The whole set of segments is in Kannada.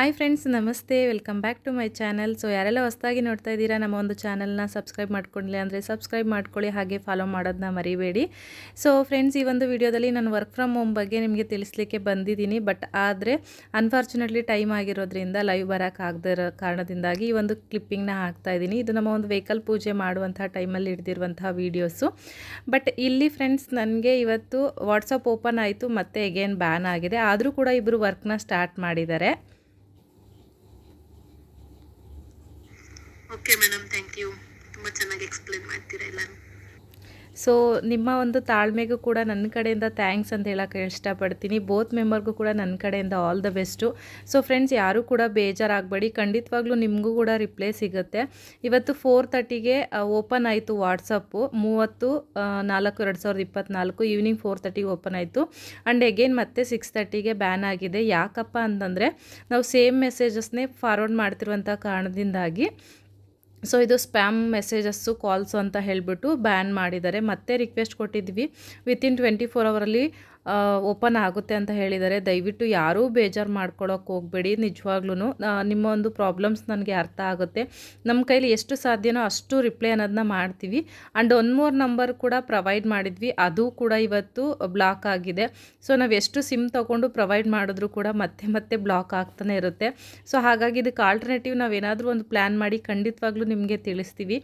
ಹಾಯ್ ಫ್ರೆಂಡ್ಸ್ ನಮಸ್ತೆ. Welcome back to my channel so ಯಾರೆಲ್ಲ ಹೊಸದಾಗಿ ನೋಡ್ತಾ ಇದ್ದೀರಾ, ನಮ್ಮ ಒಂದು ಚಾನಲ್ನ ಸಬ್ಸ್ಕ್ರೈಬ್ ಮಾಡ್ಕೊಂಡಿಲ್ಲ ಅಂದರೆ ಸಬ್ಸ್ಕ್ರೈಬ್ ಮಾಡ್ಕೊಳ್ಳಿ, ಹಾಗೆ ಫಾಲೋ ಮಾಡೋದನ್ನ ಮರಿಬೇಡಿ. ಸೊ ಫ್ರೆಂಡ್ಸ್ ಈ ಒಂದು ವಿಡಿಯೋದಲ್ಲಿ ನಾನು ವರ್ಕ್ ಫ್ರಮ್ ಹೋಮ್ ಬಗ್ಗೆ ನಿಮಗೆ ತಿಳಿಸ್ಲಿಕ್ಕೆ ಬಂದಿದ್ದೀನಿ. ಬಟ್ ಆದರೆ ಅನ್ಫಾರ್ಚುನೇಟ್ಲಿ ಟೈಮ್ ಆಗಿರೋದ್ರಿಂದ ಲೈವ್ ಬರೋಕ್ಕಾಗದೇ ಇರೋ ಕಾರಣದಿಂದಾಗಿ ಈ ಒಂದು ಕ್ಲಿಪ್ಪಿಂಗ್ನ ಹಾಕ್ತಾ ಇದ್ದೀನಿ. ಇದು ನಮ್ಮ ಒಂದು ವೆಹಿಕಲ್ ಪೂಜೆ ಮಾಡುವಂಥ ಟೈಮಲ್ಲಿ ಹಿಡ್ದಿರುವಂತಹ ವೀಡಿಯೋಸು ಬಟ್ ಇಲ್ಲಿ ಫ್ರೆಂಡ್ಸ್ ನನಗೆ ಇವತ್ತು ವಾಟ್ಸಪ್ ಓಪನ್ ಆಯಿತು, ಮತ್ತೆ ಎಗೇನ್ ಬ್ಯಾನ್ ಆಗಿದೆ. ಆದರೂ ಕೂಡ ಇಬ್ಬರು ವರ್ಕ್ನ ಸ್ಟಾರ್ಟ್ ಮಾಡಿದ್ದಾರೆ. ಓಕೆ ಮೇಡಮ್ ಥ್ಯಾಂಕ್ ಯು ತುಂಬ ಚೆನ್ನಾಗಿ ಎಕ್ಸ್ಪ್ಲೇನ್ ಮಾಡ್ತೀರಾ ಸೊ ನಿಮ್ಮ ಒಂದು ತಾಳ್ಮೆಗೂ ಕೂಡ ನನ್ನ ಕಡೆಯಿಂದ ಥ್ಯಾಂಕ್ಸ್ ಅಂತ ಹೇಳೋಕ್ಕೆ ಇಷ್ಟಪಡ್ತೀನಿ. ಬೋತ್ ಮೆಂಬರ್ಗೂ ಕೂಡ ನನ್ನ ಕಡೆಯಿಂದ all the best so friends ಯಾರೂ ಕೂಡ ಬೇಜಾರಾಗಬೇಡಿ. ಖಂಡಿತವಾಗ್ಲೂ ನಿಮಗೂ ಕೂಡ ರಿಪ್ಲೈ ಸಿಗುತ್ತೆ. ಇವತ್ತು ಫೋರ್ ತರ್ಟಿಗೆ ಓಪನ್ ಆಯಿತು ವಾಟ್ಸಪ್ಪು ಮೂವತ್ತು ನಾಲ್ಕು, ಎರಡು ಸಾವಿರದ ಇಪ್ಪತ್ತ್ನಾಲ್ಕು ಈವ್ನಿಂಗ್ ಫೋರ್ ತರ್ಟಿಗೆ ಓಪನ್ ಆಯಿತು. ಆ್ಯಂಡ್ ಎಗೇನ್ ಮತ್ತೆ ಸಿಕ್ಸ್ ತರ್ಟಿಗೆ ಬ್ಯಾನ್ ಆಗಿದೆ. ಯಾಕಪ್ಪ ಅಂತಂದರೆ, ನಾವು ಸೇಮ್ ಮೆಸೇಜಸ್ನೇ ಫಾರ್ವರ್ಡ್ ಮಾಡ್ತಿರುವಂಥ ಕಾರಣದಿಂದಾಗಿ ಸೊ ಇದು ಸ್ಪ್ಯಾಮ್ ಮೆಸೇಜಸ್ಸು ಕಾಲ್ಸು ಅಂತ ಹೇಳಿಬಿಟ್ಟು ಬ್ಯಾನ್ ಮಾಡಿದ್ದಾರೆ. ಮತ್ತೆ ರಿಕ್ವೆಸ್ಟ್ ಕೊಟ್ಟಿದ್ವಿ. ವಿತಿನ್ ಟ್ವೆಂಟಿ ಫೋರ್ ಅವರಲ್ಲಿ ಓಪನ್ ಆಗುತ್ತೆ ಅಂತ ಹೇಳಿದ್ದಾರೆ ದಯವಿಟ್ಟು ಯಾರೂ ಬೇಜಾರು ಮಾಡ್ಕೊಳಕ್ಕೆ ಹೋಗಬೇಡಿ ನಿಜವಾಗ್ಲೂ ನಿಮ್ಮ ಒಂದು ಪ್ರಾಬ್ಲಮ್ಸ್ ನನಗೆ ಅರ್ಥ ಆಗುತ್ತೆ. ನಮ್ಮ ಕೈಲಿ ಎಷ್ಟು ಸಾಧ್ಯನೋ ಅಷ್ಟು ರಿಪ್ಲೈ ಅನ್ನೋದನ್ನ ಮಾಡ್ತೀವಿ. ಆ್ಯಂಡ್ ಒನ್ ಮೋರ್ ನಂಬರ್ ಕೂಡ ಪ್ರೊವೈಡ್ ಮಾಡಿದ್ವಿ. ಅದು ಕೂಡ ಇವತ್ತು ಬ್ಲಾಕ್ ಆಗಿದೆ. ಸೊ, ನಾವು ಎಷ್ಟು ಸಿಮ್ ತೊಗೊಂಡು ಪ್ರೊವೈಡ್ ಮಾಡಿದ್ರು ಕೂಡ ಮತ್ತೆ ಮತ್ತೆ ಬ್ಲಾಕ್ ಆಗ್ತಾನೆ ಇರುತ್ತೆ. ಸೊ, ಹಾಗಾಗಿ ಇದಕ್ಕೆ ಆಲ್ಟರ್ನೇಟಿವ್ ನಾವೇನಾದರೂ ಒಂದು ಪ್ಲ್ಯಾನ್ ಮಾಡಿ ಖಂಡಿತವಾಗ್ಲೂ ನಿಮಗೆ ತಿಳಿಸ್ತೀವಿ.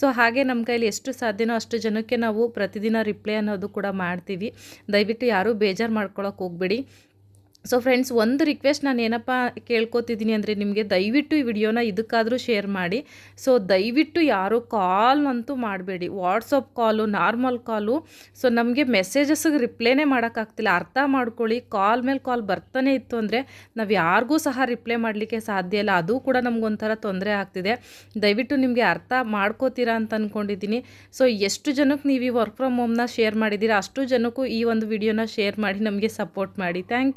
ಸೊ, ಹಾಗೆ ನಮ್ಮ ಕೈಲಿ ಎಷ್ಟು ಸಾಧ್ಯನೋ ಅಷ್ಟು ಜನಕ್ಕೆ ನಾವು ಪ್ರತಿದಿನ ರಿಪ್ಲೈ ಅನ್ನೋದು ಕೂಡ ಮಾಡ್ತೀವಿ. ದಯವಿಟ್ಟು ಯಾರೂ ಬೇಜಾರು ಮಾಡ್ಕೊಳಕ್ಕೆ ಹೋಗಬೇಡಿ. ಸೊ ಫ್ರೆಂಡ್ಸ್ ಒಂದು ರಿಕ್ವೆಸ್ಟ್ ನಾನು ಏನಪ್ಪ ಕೇಳ್ಕೊತಿದ್ದೀನಿ ಅಂದರೆ ನಿಮಗೆ ದಯವಿಟ್ಟು ಈ ವಿಡಿಯೋನ ಇದಕ್ಕಾದರೂ ಶೇರ್ ಮಾಡಿ. ಸೊ ದಯವಿಟ್ಟು ಯಾರೂ ಕಾಲ್ ಅಂತೂ ಮಾಡಬೇಡಿ. WhatsApp call normal call so ನಮಗೆ ಮೆಸೇಜಸ್ಗೆ ರಿಪ್ಲೈನೇ ಮಾಡೋಕ್ಕಾಗ್ತಿಲ್ಲ ಅರ್ಥ ಮಾಡ್ಕೊಳ್ಳಿ. ಕಾಲ್ ಮೇಲೆ ಕಾಲ್ ಬರ್ತಾನೆ ಇತ್ತು ಅಂದರೆ ನಾವು ಯಾರಿಗೂ ಸಹ ರಿಪ್ಲೈ ಮಾಡಲಿಕ್ಕೆ ಸಾಧ್ಯ ಇಲ್ಲ. ಅದು ಕೂಡ ನಮಗೊಂಥರ ತೊಂದರೆ ಆಗ್ತಿದೆ. ದಯವಿಟ್ಟು ನಿಮಗೆ ಅರ್ಥ ಮಾಡ್ಕೋತೀರಾ ಅಂತ ಅಂದ್ಕೊಂಡಿದ್ದೀನಿ ಸೊ ಎಷ್ಟು ಜನಕ್ಕೆ ನೀವು ಈ ವರ್ಕ್ ಫ್ರಮ್ ಹೋಮ್ನ ಶೇರ್ ಮಾಡಿದ್ದೀರಾ ಅಷ್ಟು ಜನಕ್ಕೂ ಈ ಒಂದು ವಿಡಿಯೋನ ಶೇರ್ ಮಾಡಿ ನಮಗೆ ಸಪೋರ್ಟ್ ಮಾಡಿ. ಥ್ಯಾಂಕ್